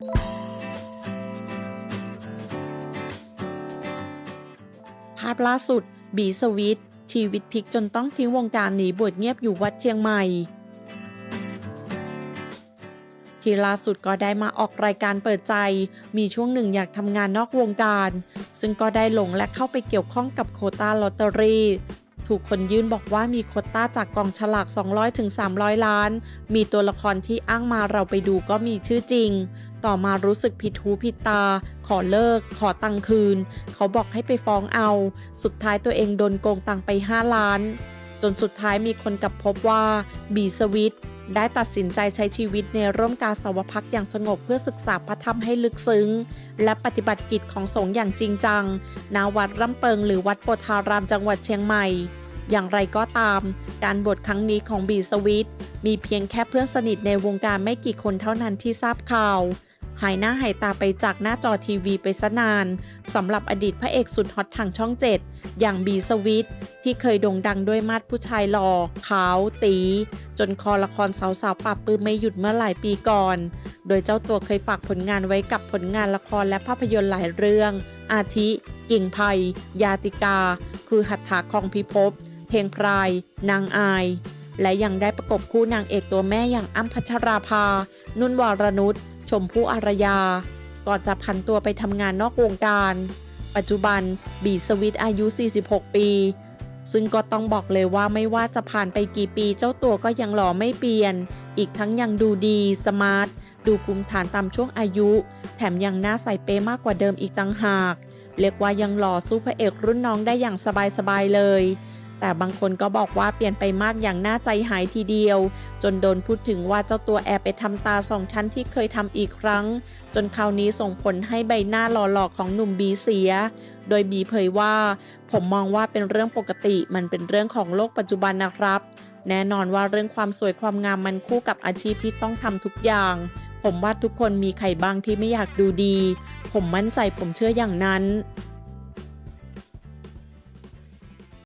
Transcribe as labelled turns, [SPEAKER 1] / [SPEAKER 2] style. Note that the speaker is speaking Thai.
[SPEAKER 1] ภาพล่าสุด บีสวิต ชีวิตพลิกจนต้องทิ้งวงการหนีบวชเงียบอยู่วัดเชียงใหม่ที่ล่าสุดก็ได้มาออกรายการเปิดใจ มีช่วงหนึ่งอยากทำงานนอกวงการ ซึ่งก็ได้หลงและเข้าไปเกี่ยวข้องกับโควต้าลอตเตอรี่ ถูกคนยื่นบอกว่ามีโคต้าจากกองฉลาก 200-300 ล้าน มีตัวละครที่อ้างมาเราไปดูก็มีชื่อจริง ต่อมารู้สึกผิดหูผิดตา ขอเลิก ขอตังคืน เขาบอกให้ไปฟ้องเอา สุดท้ายตัวเองโดนโกงตังไป 5 ล้าน จนสุดท้ายมีคนกลับพบว่าบีสวิตได้ตัดสินใจใช้ชีวิตในร่มกาสาวพักอย่างสงบเพื่อศึกษาพระธรรมให้ลึกซึ้ง และปฏิบัติกิจของสงฆ์อย่างจริงจังณวัดร่ำเปิงหรือวัดโพธารามจังหวัดเชียงใหม่ อย่างไรก็ตาม การบวชครั้งนี้ของบีสวิตมีเพียงแค่เพื่อนสนิทในวงการไม่กี่คนเท่านั้นที่ทราบข่าว หายหน้าหายตาไปจากหน้าจอทีวีไปซะนานสำหรับอดีตพระเอกสุดฮอตทางช่องเจ็ดอย่างบีสวิตที่เคยโด่งดังด้วยมาดผู้ชายหล่อขาว ตี จนคอละครสาวๆปรับปื้มไม่หยุดเมื่อหลายปีก่อน โดยเจ้าตัวเคยฝากผลงานไว้กับผลงานละครและภาพยนตร์หลายเรื่อง อาทิ กิ่งไผ่ยาติกา คือหัตถาของพิภพ เพลงพราย นางอาย และยังได้ประกบคู่นางเอกตัวแม่อย่างอ้ำพัชราภา นุ่นวรนุช ชมพู่อารยา ก่อนจะพันตัวไปทำงานนอกวงการ ปัจจุบันบีสวิตอายุ 46 ปี ซึ่งก็ต้องบอกเลยว่าไม่ว่าจะผ่านไปกี่ปีเจ้าตัวก็ยังหล่อไม่เปลี่ยน อีกทั้งยังดูดีสมาร์ท ดูภูมิฐานตามช่วงอายุ แถมยังหน้าใสเป๊ะมากกว่าเดิมอีกต่างหากเรียกว่ายังหล่อสู้พระเอกรุ่นน้องได้อย่างสบายๆเลย แต่บางคนก็บอกว่าเปลี่ยนไปมากอย่างน่าใจหายทีเดียว จนโดนพูดถึงว่าเจ้าตัวแอบไปทำตาสองชั้นที่เคยทำอีกครั้ง จนคราวนี้ส่งผลให้ใบหน้าหล่อๆของหนุ่มบีเสีย โดยบีเผยว่า ผมมองว่าเป็นเรื่องปกติ มันเป็นเรื่องของโลกปัจจุบันนะครับ แน่นอนว่าเรื่องความสวยความงามมันคู่กับอาชีพที่ต้องทำทุกอย่าง ผมว่าทุกคนมีใครบ้างที่ไม่อยากดูดี ผมมั่นใจผมเชื่ออย่างนั้น